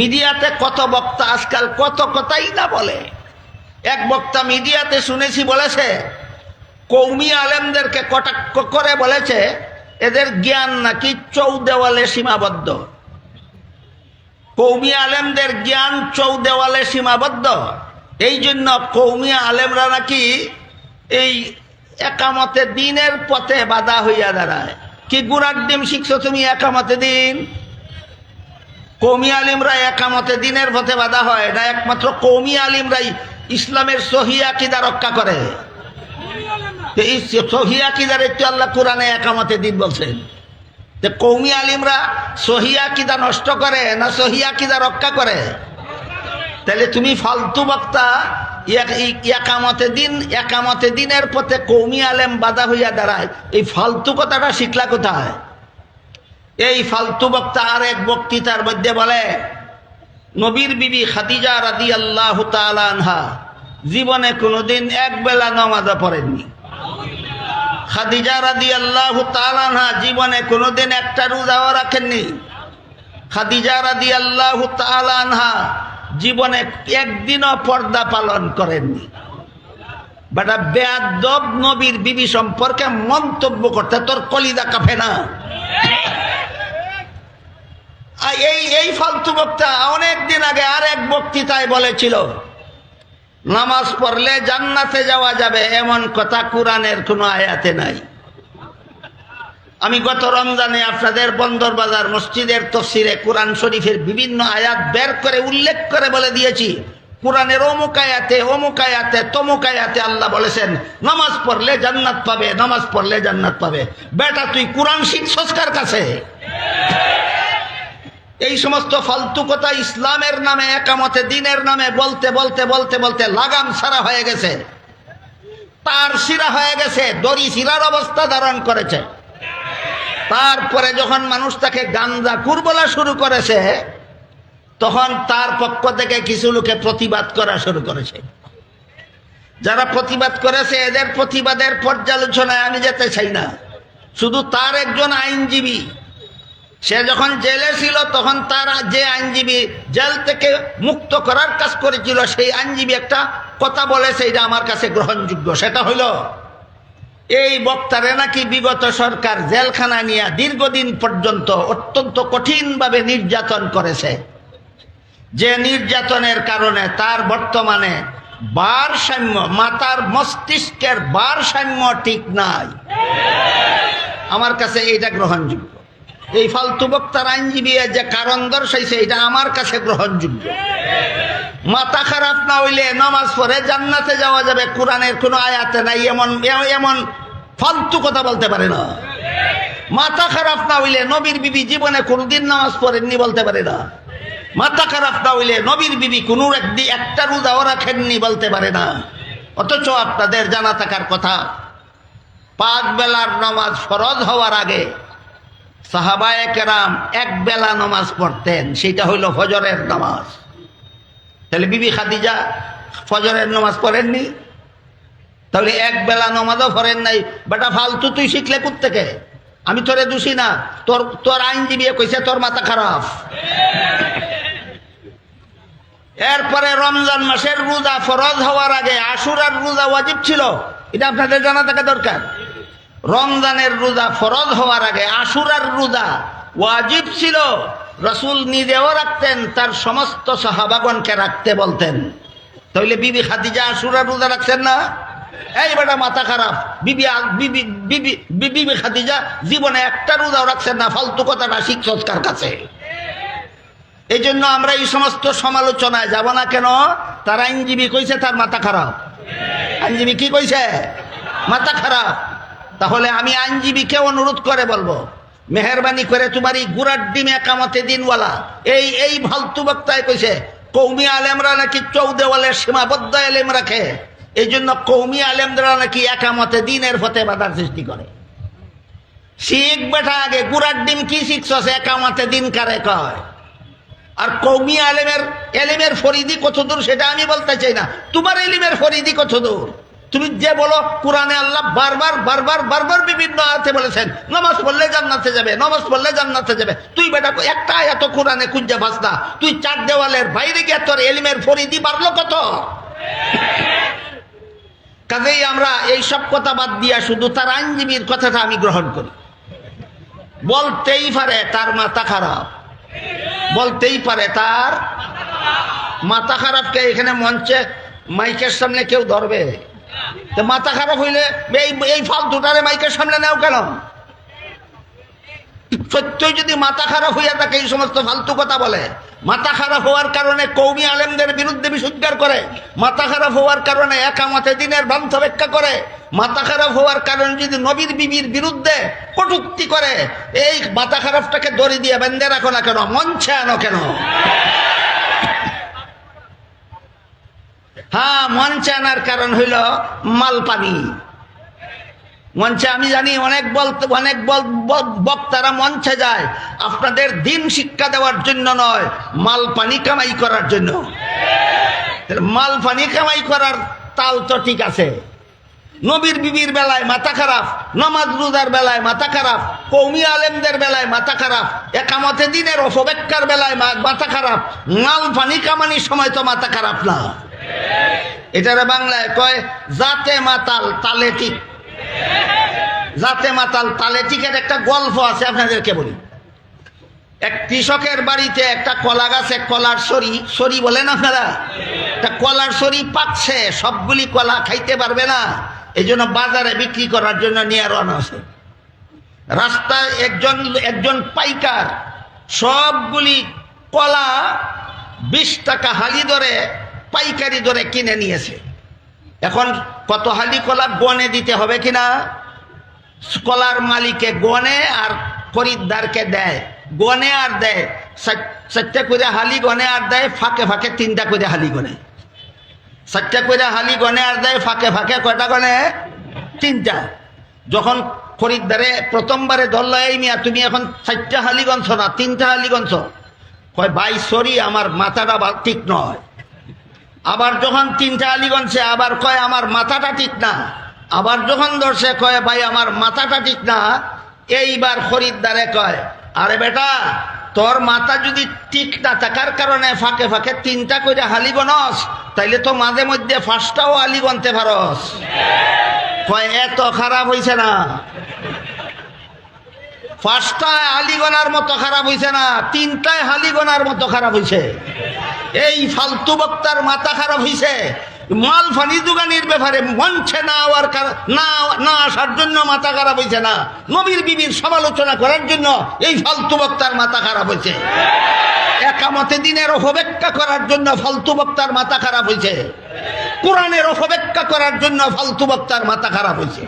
মিডিয়াতে কত বক্তা আজকাল কত কথাই না বলে। এক বক্তা মিডিয়াতে শুনেছি বলেছে, কৌমি আলেমদেরকে কটাক্ষ করে বলেছে, এদের জ্ঞান নাকি চৌদেওয়ালে সীমাবদ্ধ। কৌমি আলেমদের জ্ঞান চৌদেওয়ালে সীমাবদ্ধ। এই জন্য কৌমি আলেমরা নাকি এই একামতে দিনের পথে বাধা হইয়া দাঁড়ায়। কি গুড়ার ডিম শিখছো তুমি একামতে দিন? কৌমি আলিমরা একামতে দিনের পথে বাধা হয়। এটা একমাত্র কৌমি আলিমরাই ইসলামের সহিয়া কিদা রক্ষা করে। এই সহিয়া কিদার একটু আল্লাহ কোরআনে একামতে দিন বলছেন। তো কৌমি আলিমরা সহিয়া কিদা নষ্ট করে না সহিয়া কিদা রক্ষা করে? তাহলে তুমি ফালতু বক্তা একামতে দিন, একামতে দিনের পথে কৌমি আলেম বাধা হইয়া দাঁড়ায়। এই ফালতু কথাটা শিখলা কোথায়? এই ফালতু বক্তা আর এক বক্তৃতার মধ্যে বলে, নবীর বিবি খাদিজা রাদি আল্লাহ আনহা, জীবনে কোনোদিন এক বেলা নমাজা পড়েননি। খাদিজা রাদি আল্লাহ আনহা জীবনে কোনোদিন একটা রোজাও রাখেননি। খাদিজা রাদি আল্লাহ আনহা জীবনে একদিনও পর্দা পালন করেননি। বেটা বেয়াদব নবীর বিবি সম্পর্কে মন্তব্য করতে তোর কলিদা কাফে না। এই এই ফালতু বক্তা অনেক দিন আগে আর এক বক্তৃতায় বলেছিল, নামাজ পড়লে জান্নাতে যাওয়া যাবে এমন কথা কোরআনের কোনো আয়াতে নাই। আমি গত রমজানে আপনাদের বন্দর বাজার মসজিদের তফসিরে কোরআন শরীফের বিভিন্ন আয়াত বের করে উল্লেখ করে বলে দিয়েছি। কোরআনের অমুক আয়াতে অমুক আয়াতে, তমুক আয়াতে আল্লাহ বলেছেন, নামাজ পড়লে জান্নাত পাবে, নামাজ পড়লে জান্নাত পাবে। বেটা, তুই কোরআন শিখছস কার কাছে? এই সমস্ত ফালতু কথা ইসলামের নামে, একামতে দিনের নামে বলতে বলতে বলতে বলতে লাগাম সারা হয়ে গেছে। তার শিরা হয়ে গেছে, দড়ি শিরার অবস্থা ধারণ করেছে। তারপরে যখন মানুষ তাকে গাঞ্জা বলা শুরু করেছে, তখন তার পক্ষ থেকে কিছু লোকে প্রতিবাদ করা শুরু করেছে। যারা প্রতিবাদ করেছে, এদের প্রতিবাদের পর্যালোচনায় আমি যেতে চাই না। শুধু তার একজন আইনজীবী সে যখন জেলে ছিল, তখন তার যে আইনজীবী জেল থেকে মুক্ত করার কাজ করেছিল, সেই আইনজীবী একটা কথা বলেছে এটা আমার কাছে গ্রহণযোগ্য। সেটা হইল, এই বক্তারে নাকি বিগত সরকার জেলখানা নিয়ে দীর্ঘদিন পর্যন্ত অত্যন্ত কঠিনভাবে নির্যাতন করেছে। যে নির্যাতনের কারণে তার বর্তমানে ভারসাম্য, মাতার মস্তিষ্কের ভারসাম্য ঠিক নাই। আমার কাছে এইটা গ্রহণযোগ্য। এই ফালতু বক্তার আইনজীবী যে কারণ দর্শাইছে, এটা আমার কাছে গ্রহণযোগ্য। মাথা খারাপ না হইলে নামাজ পড়ে জান্নাতে যাওয়া যাবে, কোরআনের কোনো আয়াতে নাই, এমন এমন ফালতু কথা বলতে পারে না। মাথা খারাপ না হইলে নবীর বিবি জীবনে কোনোদিন নামাজ পড়েননি বলতে পারে না। মাথা খারাপ না হইলে নবীর বিবি কোনো একদিন একটা রোজাও রাখেননি বলতে পারে না। অথচ আপনাদের জানা থাকার কথা পাঁচ বেলার নামাজ ফরজ হওয়ার আগে সাহাবায়ে কেরাম এক বেলা নামাজ পড়তেন, সেটা হইল ফজরের নামাজ। তাহলে বিবি খাদিজা ফজরের নামাজ পড়েননি? তাহলে এক বেলা নামাজও পড়েন নাই। বেটা, ফালতু তুই শিখলে থেকে আমি তোরে দোষী না। তোর তোর আইনজীবী কইছে তোর মাথা খারাপ। এরপরে রমজান মাসের রোজা ফরজ হওয়ার আগে আশুরার রোজা ওয়াজিব ছিল। এটা আপনাদের জানা থাকা দরকার। রমজানের রোজা ফরজ হওয়ার আগে আশুরার রোজা ওয়াজিব ছিল। রসুল নিজেও রাখতেন, তার সমস্ত সাহাবাগনকে রাখতে বলতেন। তাহলে বিবি খাদিজা আশুরার রোজা রাখছেন না? এই বেটা, মাথা খারাপ। বিবি বিবি বিবি বিবি খাদিজা জীবনে একটা রোজাও রাখছেন না, ফালতু কথাটা শিক্ষকার কাছে? এই জন্য আমরা এই সমস্ত সমালোচনায় যাব না কেন? তার আইনজীবী কইছে তার মাথা খারাপ। আইনজীবী কি কইছে? মাথা খারাপ। তাহলে আমি আইনজীবীকে অনুরোধ করে বলব, মেহরবানি করে তোমার এই গুড়ার ডিম একামতে দিনওয়ালা, এই এই ফালতু বক্তায় কইছে, কৌমি আলেমরা নাকি চৌদেওয়ালের সীমাবদ্ধ আলেম রাখে এই জন্য কৌমি আলেমরা নাকি একামতে দিনের পথে বাধার সৃষ্টি করে। শিখ বেটা আগে গুড়ার ডিম কি শিখছস একামতে দিন কারে কয়? আর কৌমি আলেমের, এলিমের ফরিদি কতদূর সেটা আমি বলতে চাই না, তোমার এলিমের ফরিদি কত দূর তুমি যে বলো, কোরআনে আল্লাহ বারবার বারবার বারবার বিভিন্ন আয়াতে বলেছেন, নামাজ পড়লে জান্নাতে যাবে, নামাজ পড়লে জান্নাতে যাবে। তুই বেটা, একটা এত কোরআনে কুঞ্জা ভাসনা তুই চার দেওয়ালের বাইরে গিয়ে তোর এলিমের ফরিদি বাড়লো কত? কাজেই আমরা এই সব কথা বাদ দিয়া শুধু তার আইনজীবীর কথাটা আমি গ্রহণ করি। বলতেই পারে তার মাথা খারাপ। বলতেই পারে তার মাথা খারাপকে এখানে মঞ্চে মাইকের সামনে কেউ ধরবে? মাথা খারাপ হইলে এই এই ফালতুটারে মাইকের সামনে নেও কেন? সত্যই যদি মাথা খারাপ হইয়া থাকে এই সমস্ত ফালতু কথা বলে, মাথা খারাপ হওয়ার কারণে কৌমি আলেমদের বিরুদ্ধে বিশুদ্ধার করে, মাথা খারাপ হওয়ার কারণে একামতে দিনের ভ্রান্ত ব্যাখ্যা করে, মাথা খারাপ হওয়ার কারণে যদি নবীর বিবির বিরুদ্ধে কটুক্তি করে, এই মাথা খারাপটাকে দড়ি দিয়ে বেঁধে রাখো না কেন, মঞ্চে আনো কেন? হ্যাঁ মঞ্চে আনার কারণ হইল মালপানি। মঞ্চে আমি জানি অনেক বল, অনেক বল- বক্তারা মঞ্চে যায়। আপনাদের দিন শিক্ষা দেওয়ার জন্য নয় মাল পানি কামাই করার জন্য। মাল পানি কামাই করার তাল তো ঠিক আছে। নবীর বিবির বেলায় মাথা খারাপ, নমাজ রোজার বেলায় মাথা খারাপ কৌমি আলেমদের বেলায় মাথা খারাপ, একামতে দিনের অপব্যাখ্যার বেলায় মাথা খারাপ মাল পানি কামানির সময় তো মাথা খারাপ না। এটারে বাংলায় কয়, জাতে মাতাল তালে ঠিক। জাতে মাতাল তালে টিকের একটা গল্প আছে, আপনাদেরকে বলি। এক কৃষকের বাড়িতে একটা কলা গাছে কলার সরি সরি বলেন আপনারা? একটা কলার সরি পাচ্ছে, সবগুলি কলা খাইতে পারবে না। এই জন্য বাজারে বিক্রি করার জন্য নিয়ে রওনা আছে রাস্তায় একজন একজন পাইকার সবগুলি কলা বিশ টাকা হালি দরে পাইকারি দরে কিনে নিয়েছে। এখন কত হালি কলা গনে দিতে হবে কিনা? কলার মালিকে গনে আর খরিদ্দারকে দেয়। গনে আর দেয়। চার- চারটা করে হালি গনে আর দেয়, ফাঁকে ফাঁকে তিনটা করে হালি গনে। চারটা করে হালি গনে আর দেয়, ফাঁকে ফাঁকে কয়টা গনে? তিনটা। যখন খরিদ্দারে প্রথমবারে ধরল, এই মিয়া, তুমি এখন চারটা হালি গনছ না, তিনটা হালি গনছ? কয়, ভাই সরি আমার মাথাটা ঠিক নয়। আবার যখন তিনটা আলি গনছে আবার কয়, আমার মাথাটা ঠিক না। আবার যখন ধরছে, কয়, ভাই, আমার মাথাটা ঠিক না। এইবার খরিদ্দারে কয়, আরে বেটা, তোর মাথা যদি ঠিক না থাকার কারণে ফাঁকে ফাঁকে তিনটা করে হালি গনস তাইলে তো মাঝে মধ্যে ফার্স্টটাও আলি গনতে পারস কয়, এত খারাপ হইছে না। ফার্স্টটায় আলিগনার মতো খারাপ হইছে না, তিনটায় হালিগনার মতো খারাপ হইছে। এই ফালতু বক্তার মাথা খারাপ হইছে। মাল ফানি দোকানির ব্যাপারে মঞ্চে না হওয়ার কার- না না আসার জন্য মাথা খারাপ হয়েছে না। নবীর বিবির সমালোচনা করার জন্য এই ফালতু বক্তার মাথা খারাপ হইছে। একামতে দিনের অপব্যাখ্যা করার জন্য ফালতু বক্তার মাথা খারাপ হইছে। কোরআনের অপব্যাখ্যা করার জন্য ফালতু বক্তার মাথা খারাপ হইছে।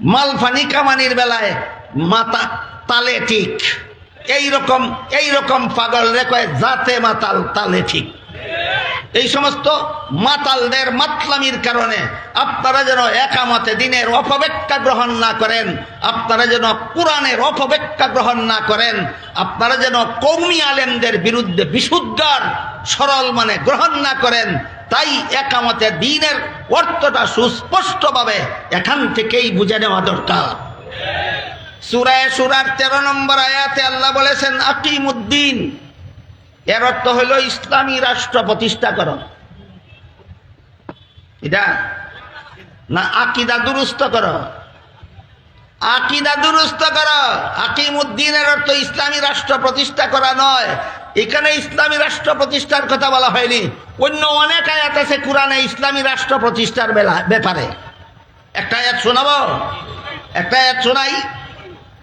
মালফানি কামানির বেলায় মাথা তালে ঠিক। এই রকম এই রকম পাগল রে কয়, জাতে মাতাল, তালে ঠিক। এই সমস্ত মাতালদের মাতলামির কারণে আপনারা যেন একামতে দিনের অপব্যাখ্যা গ্রহণ না করেন, আপনারা যেন কোরআনের অপব্যাখ্যা গ্রহণ না করেন, আপনারা যেন কৌমি আলেমদের বিরুদ্ধে বিশুদ্ধার, সরল মানে গ্রহণ না করেন, তাই একামতে দিনের অর্থটা সুস্পষ্টভাবে এখান থেকেই বুঝে নেওয়া দরকার। সুরায় সুরার তেরো নম্বর আয়াতে আল্লাহ বলেছেন, আকিমুদ্দিন। এর অর্থ হইল ইসলামী রাষ্ট্র প্রতিষ্ঠা কর। এটা না, আকিদা দুরুস্ত কর। আকিদা দুরুস্ত কর, আকিমুদ্দিনের অর্থ ইসলামী রাষ্ট্র প্রতিষ্ঠা করা নয়। এখানে ইসলামী রাষ্ট্র প্রতিষ্ঠার কথা বলা হয়নি। অন্য অনেক আয়াত আছে কোরআনে ইসলামী রাষ্ট্র প্রতিষ্ঠার বেলা, ব্যাপারে। একটা আয়াত শোনাবো? একটা আয়াত শোনাই?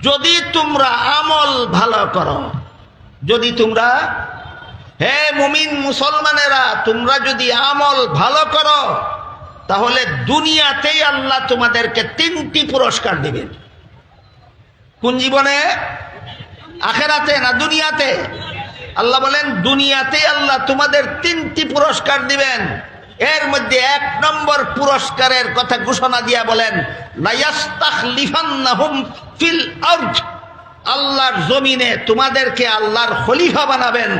যদি তোমরা আমল ভালো করো, যদি তোমরা, হে মুমিন মুসলমানেরা, তোমরা যদি আমল ভালো করো, তাহলে দুনিয়াতেই আল্লাহ তোমাদেরকে তিনটি পুরস্কার দিবেন। কোন জীবনে? আখেরাতে না দুনিয়াতে? আল্লাহ বলেন দুনিয়াতে আল্লাহ তোমাদের তিনটি পুরস্কার দিবেন। এর মধ্যে এক নম্বর পুরস্কারের কথা ঘোষণা দিয়া বলেন ফিল আল্লাহর জমিনে তোমাদেরকে আল্লাহর খলিফা বানাবেন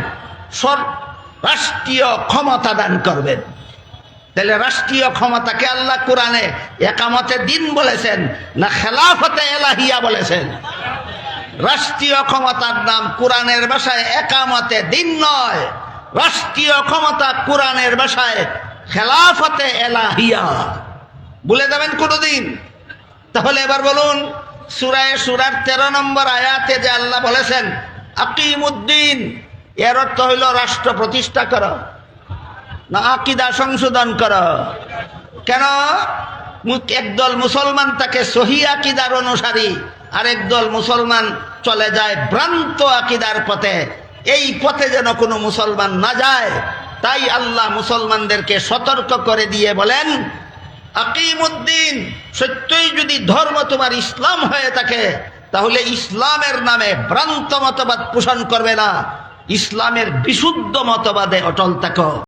রাষ্ট্রীয় ক্ষমতা দান করবেন। তাহলে রাষ্ট্রীয় ক্ষমতাকে আল্লাহ কোরআনে একামতে দিন বলেছেন, না খেলাফতে এলাহিয়া বলেছেন। রাষ্ট্রীয় ক্ষমতার নাম কোরআনের ভাষায় একামতে দিন নয়, রাষ্ট্রীয় ক্ষমতা কোরআনের ভাষায় খেলাফতে এলাহিয়া। বলে যাবেন কোনোদিন। তাহলে এবার বলুন, সুরায় সুরার তেরো নম্বর আয়াতে যে আল্লাহ বলেছেন, আকিমুদ্দিন, এর অর্থ হইল রাষ্ট্র প্রতিষ্ঠা কর, না আকিদা সংশোধন কর। কেন? একদল মুসলমান তাকে সহি আকিদার অনুসারী আর একদল মুসলমান চলে যায় ভ্রান্ত আকিদার পথে। এই পথে যেন কোনো মুসলমান না যায় তাই আল্লাহ মুসলমানদেরকে সতর্ক করে দিয়ে বলেন, আকিমুদ্দিন, সত্যই যদি ধর্ম তোমার ইসলাম হয়ে থাকে, তাহলে ইসলামের নামে ভ্রান্ত মতবাদ পোষণ করবে না। ইসলামের বিশুদ্ধ মতবাদে অটল থাকো।